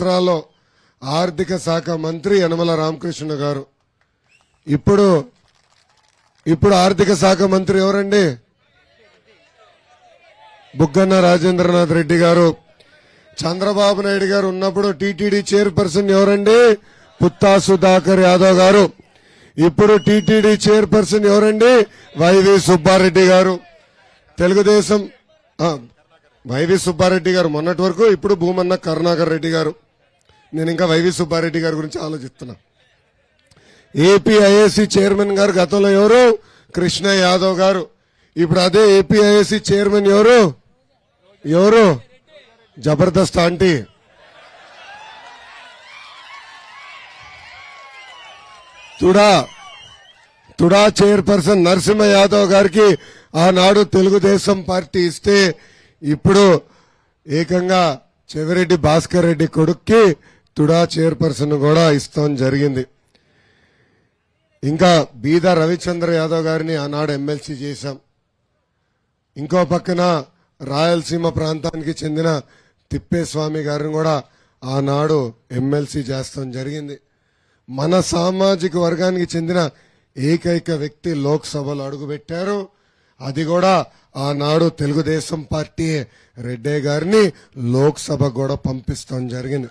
సంవత్సరాల్లో ఆర్థిక శాఖ మంత్రి యనమల రామకృష్ణ గారు. ఇప్పుడు ఇప్పుడు ఆర్థిక శాఖ మంత్రి ఎవరండి? బుగ్గన్న రాజేంద్రనాథ్ రెడ్డి గారు. చంద్రబాబు నాయుడు గారు ఉన్నప్పుడు టీటీడీ చైర్పర్సన్ ఎవరండి? పుత్తా సుధాకర్ యాదవ్ గారు. ఇప్పుడు టీటీడీ చైర్పర్సన్ ఎవరండి? వైవి సుబ్బారెడ్డి గారు. తెలుగుదేశం వైవి సుబ్బారెడ్డి గారు మొన్నటి వరకు ఇప్పుడు భూమన్న కరుణాకర్ రెడ్డి గారు. నేను ఇంకా వైవి సుబ్బారెడ్డి గారి గురించి ఆలోచిస్తున్నా. ఏపీఐఏసీ చైర్మన్ గారు గతంలో ఎవరు? కృష్ణ యాదవ్ గారు. ఇప్పుడు అదే ఏపీఐఏసీ చైర్మన్ ఎవరు? ఎవరు? జబర్దస్త్ ఆంటీ. తుడా తుడా చైర్పర్సన్ నరసింహ యాదవ్ గారికి ఆనాడు తెలుగుదేశం పార్టీ ఇస్తే ఇప్పుడు ఏకంగా చెవిరెడ్డి భాస్కర్ రెడ్డి కొడుక్కి తుడా చైర్పర్సన్ కూడా ఇస్తాం జరిగింది. ఇంకా బీదా రవిచంద్ర యాదవ్ గారిని ఆనాడు ఎమ్మెల్సీ చేశాం. ఇంకో పక్కన రాయలసీమ ప్రాంతానికి చెందిన తిప్పేస్వామి గారిని కూడా ఆనాడు ఎమ్మెల్సీ చేస్తాం జరిగింది. మన సామాజిక వర్గానికి చెందిన ఏకైక వ్యక్తి లోక్సభలో అడుగుపెట్టారు. అది కూడా ఆనాడు తెలుగుదేశం పార్టీ రెడ్డే గారిని లోక్సభ కూడా పంపిస్తాం జరిగింది.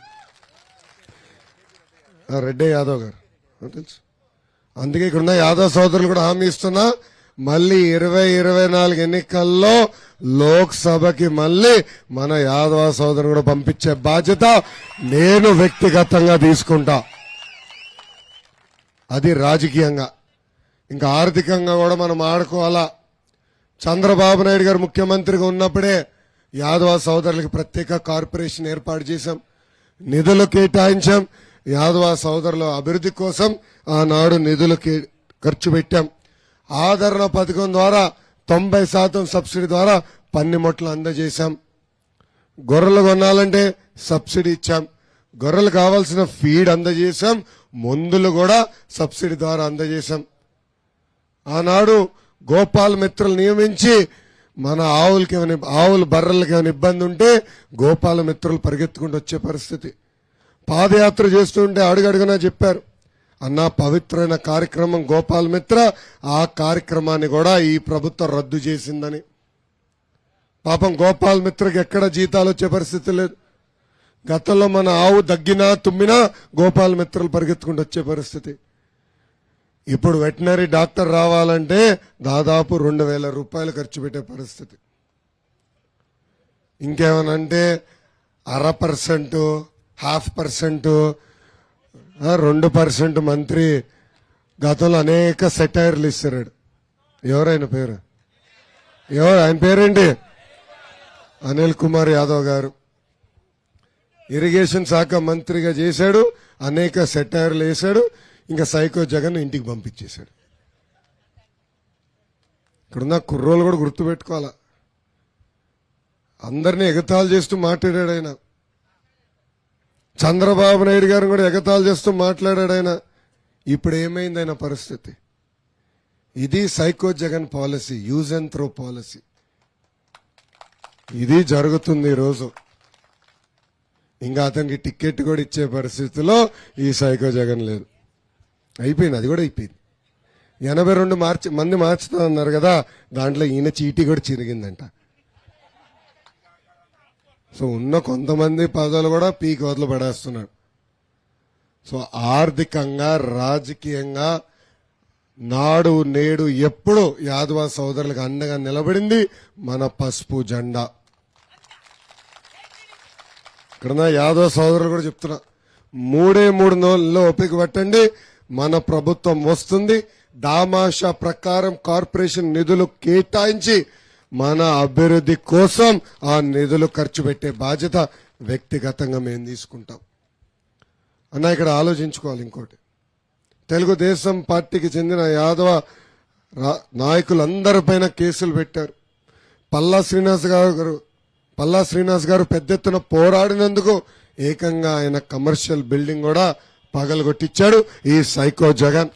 రెడ్డే యాదవ్ గారు. తెలుసు. అందుకే ఇక్కడ ఉన్న యాదవ్ సోదరులు కూడా హామీ ఇస్తున్నా. మళ్ళీ ఇరవై ఇరవై నాలుగు ఎన్నికల్లో లోక్సభకి మళ్ళీ మన యాదవ సోదరు కూడా పంపించే బాధ్యత నేను వ్యక్తిగతంగా తీసుకుంటా. అది రాజకీయంగా. ఇంకా ఆర్థికంగా కూడా మనం ఆడుకోవాలా. చంద్రబాబు నాయుడు గారు ముఖ్యమంత్రిగా ఉన్నప్పుడే యాదవ సోదరులకు ప్రత్యేక కార్పొరేషన్ ఏర్పాటు చేశాం. నిధులు కేటాయించాం. యాదవ సోదరుల అభివృద్ధి కోసం ఆనాడు నిధులు ఖర్చు పెట్టాం. ఆదరణ పథకం ద్వారా తొంభై శాతం సబ్సిడీ ద్వారా పన్నిమొట్లు అందజేశాం. గొర్రెలు కొనాలంటే సబ్సిడీ ఇచ్చాం. గొర్రెలు కావాల్సిన ఫీడ్ అందజేశాం. మందులు కూడా సబ్సిడీ ద్వారా అందజేశాం. ఆనాడు గోపాల మిత్రులు నియమించి మన ఆవులకి ఏమైనా ఆవులు బర్రెలకి ఏమైనా ఇబ్బంది ఉంటే గోపాల మిత్రులు పరిగెత్తుకుంటూ వచ్చే పరిస్థితి. పాదయాత్ర చేస్తుంటే అడుగడుగునా చెప్పారు. అన్న పవిత్రమైన కార్యక్రమం గోపాల్ మిత్ర ఆ కార్యక్రమాన్ని కూడా ఈ ప్రభుత్వం రద్దు చేసిందని. పాపం గోపాల్ మిత్రకి ఎక్కడ జీతాలు వచ్చే పరిస్థితి లేదు. గతంలో మన ఆవు దగ్గినా తుమ్మినా గోపాల్ మిత్రులు పరిగెత్తుకుంటూ వచ్చే పరిస్థితి. ఇప్పుడు వెటనరీ డాక్టర్ రావాలంటే దాదాపు రెండు వేల రూపాయలు ఖర్చు పెట్టే పరిస్థితి. ఇంకేమనంటే అర పర్సెంటు హాఫ్ పర్సెంట్ రెండు పర్సెంట్ మంత్రి గతంలో అనేక సెటైర్లు ఇస్తారు ఎవరైన పేరు? ఎవరు? ఆయన పేరేంటి? అనిల్ కుమార్ యాదవ్ గారు. ఇరిగేషన్ శాఖ మంత్రిగా చేశాడు అనేక సెటైర్లు వేశాడు ఇంకా సైకో జగన్ ఇంటికి పంపించేశాడు. ఇక్కడున్న కుర్రోలు కూడా గుర్తుపెట్టుకోవాలా? అందరినీ ఎగతాళి చేస్తూ మాట్లాడాడు ఆయన. చంద్రబాబు నాయుడు గారు కూడా ఎగతాళి చేస్తూ మాట్లాడాడు ఆయన. ఇప్పుడు ఏమైంది ఆయన పరిస్థితి? ఇది psycho Jagan policy use and throw policy. ఇది జరుగుతుంది ఈరోజు. ఇంకా అతనికి టికెట్ కూడా ఇచ్చే పరిస్థితిలో ఈ సైకో జగన్ లేదు అయిపోయింది అది కూడా అయిపోయింది. ఎనభై రెండు మార్చి మంది మార్చుతా అన్నారు కదా దాంట్లో ఈయన చీటీ కూడా చిరిగిందంట. సో ఉన్న కొంతమంది పదవులు కూడా పీక్ వదిలి పడేస్తున్నాడు. సో ఆర్థికంగా రాజకీయంగా నాడు నేడు ఎప్పుడు యాదవ సోదరులకు అండగా నిలబడింది మన పసుపు జెండా. ఇక్కడ యాదవ సోదరులు కూడా చెప్తున్నా మూడే మూడు నెలల్లో ఓపిక పట్టండి మన ప్రభుత్వం వస్తుంది దామాషా ప్రకారం కార్పొరేషన్ నిధులు కేటాయించి మన అభివృద్ధి కోసం ఆ నిధులు ఖర్చు పెట్టే బాధ్యత వ్యక్తిగతంగా మేము తీసుకుంటాం. అన్న ఇక్కడ ఆలోచించుకోవాలి ఇంకోటి. తెలుగుదేశం పార్టీకి చెందిన యాదవ రా- నాయకులందరిపైన కేసులు పెట్టారు. పల్లా శ్రీనివాస్ గారు పల్లా శ్రీనివాస్ గారు పెద్ద ఎత్తున పోరాడినందుకు ఏకంగా ఆయన కమర్షియల్ బిల్డింగ్ కూడా పగలగొట్టించాడు ఈ సైకో జగన్.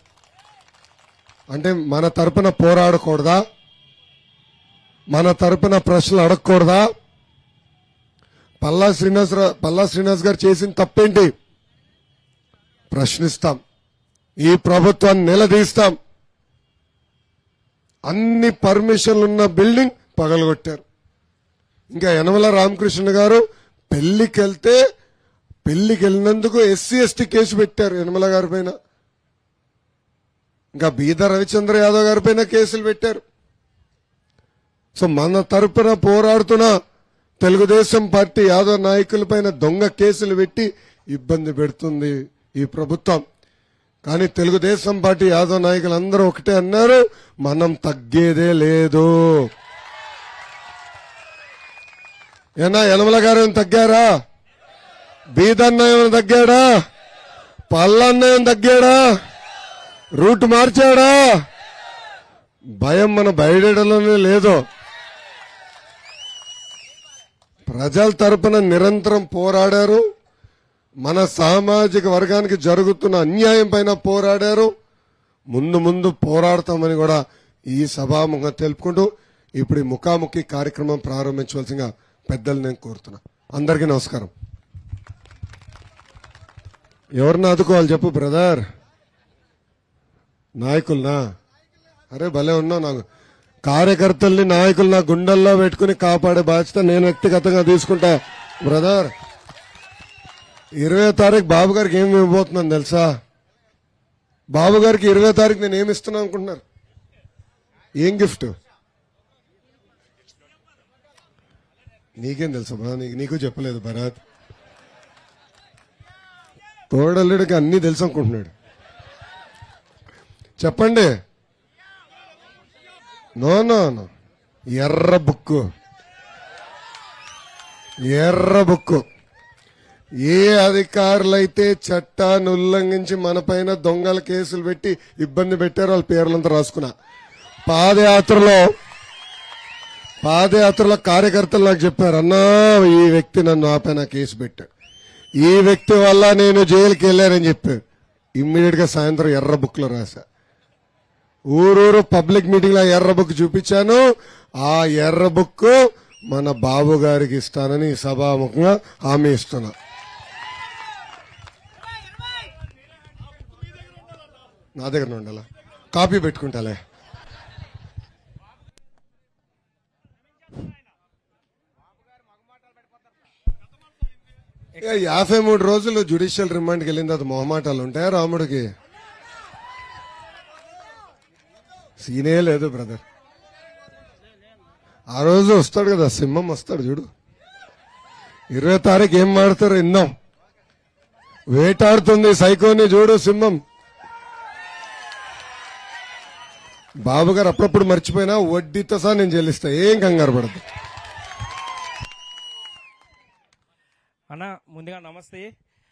అంటే మన తరపున పోరాడకూడదా? మన తరపున ప్రశ్నలు అడగకూడదా? పల్లా శ్రీనివాస్ పల్లా శ్రీనివాస్ గారు చేసిన తప్పేంటి? ప్రశ్నిస్తాం. ఈ ప్రభుత్వాన్ని నిలదీస్తాం. అన్ని పర్మిషన్లు ఉన్న బిల్డింగ్ పగలగొట్టారు. ఇంకా యనమల రామకృష్ణ గారు పెళ్ళికి వెళ్తే పెళ్ళికి వెళ్ళినందుకు ఎస్సీ ఎస్టీ కేసు పెట్టారు యనమల గారి పైన. ఇంకా బీద రవిచంద్ర యాదవ్ గారి పైన కేసులు పెట్టారు. సో మన తరపున పోరాడుతున్న తెలుగుదేశం పార్టీ యాదవ్ నాయకుల పైన దొంగ కేసులు పెట్టి ఇబ్బంది పెడుతుంది ఈ ప్రభుత్వం. కానీ తెలుగుదేశం పార్టీ యాదవ్ నాయకులు అందరూ ఒకటే అన్నారు మనం తగ్గేదే లేదు. ఏనా యనమల గారు ఏమైనా తగ్గారా? బీదన్న ఏమైనా తగ్గాడా? పల్లన్న ఏమైనా తగ్గాడా? రూట్ మార్చాడా? భయం మన బయటలోనే లేదు. ప్రజల తరపున నిరంతరం పోరాడారు. మన సామాజిక వర్గానికి జరుగుతున్న అన్యాయం పైన పోరాడారు. ముందు ముందు పోరాడతామని కూడా ఈ సభాముఖంగా తెలుపుకుంటూ ఇప్పుడు ఈ ముఖాముఖి కార్యక్రమం ప్రారంభించవలసిందిగా పెద్దలు నేను కోరుతున్నా. అందరికీ నమస్కారం. ఎవరిని ఆదుకోవాలి చెప్పు బ్రదర్? నాయకులనా? అరే భలే ఉన్నావు నాకు. కార్యకర్తల్ని నాయకులు నా గుండెల్లో పెట్టుకుని కాపాడే బాధ్యత నేను వ్యక్తిగతంగా తీసుకుంటా. బ్రదర్ ఇరవై తారీఖు బాబు గారికి ఏమి ఇవ్వబోతున్నాను తెలుసా? బాబు గారికి ఇరవై తారీఖు నేను ఏమి ఇస్తున్నా అనుకుంటున్నారు? ఏం గిఫ్ట్? నీకేం తెలుసు బా నీకు నీకు చెప్పలేదు భరత్. తోడల్లుడికి అన్నీ తెలుసు అనుకుంటున్నాడు. చెప్పండి. నో నో నో ఎర్ర బుక్కు ఎర్ర బుక్కు ఏ అధికారులైతే చట్టాన్ని ఉల్లంఘించి మన పైన దొంగల కేసులు పెట్టి ఇబ్బంది పెట్టారో వాళ్ళ పేర్లంతా రాసుకున్నా. పాదయాత్రలో పాదయాత్రలో కార్యకర్తలు నాకు చెప్పారు అన్నా ఈ వ్యక్తి నన్ను ఆపైన కేసు పెట్టాడు ఈ వ్యక్తి వల్ల నేను జైలుకి వెళ్ళానని చెప్పాడు ఇమ్మీడియట్గా సాయంత్రం ఎర్ర బుక్లో రాశా. ఊరూరు పబ్లిక్ మీటింగ్లో ఎర్ర బుక్ చూపించాను. ఆ ఎర్ర బుక్ మన బాబు గారికి ఇస్తానని సభాముఖంగా హామీ ఇస్తున్నా. నా దగ్గర ఉండాలా కాపీ పెట్టుకుంటాలే. యాభై మూడు రోజులు జ్యుడిషియల్ రిమాండ్కి వెళ్ళిన తర్వాత మొహమాటాలు ఉంటాయా రాముడికి? సీనే లేదు బ్రదర్. ఆ రోజు వస్తాడు కదా సింహం వస్తాడు చూడు. ఇరవై తారీఖు ఏం మాడతారు ఇన్నాం వేటాడుతుంది సైకోని చూడు సింహం. బాబు గారు అప్పుడప్పుడు మర్చిపోయినా వడ్డీతో సహా నేను చెల్లిస్తా ఏం కంగారు పడదు అన్న ముందుగా నమస్తే.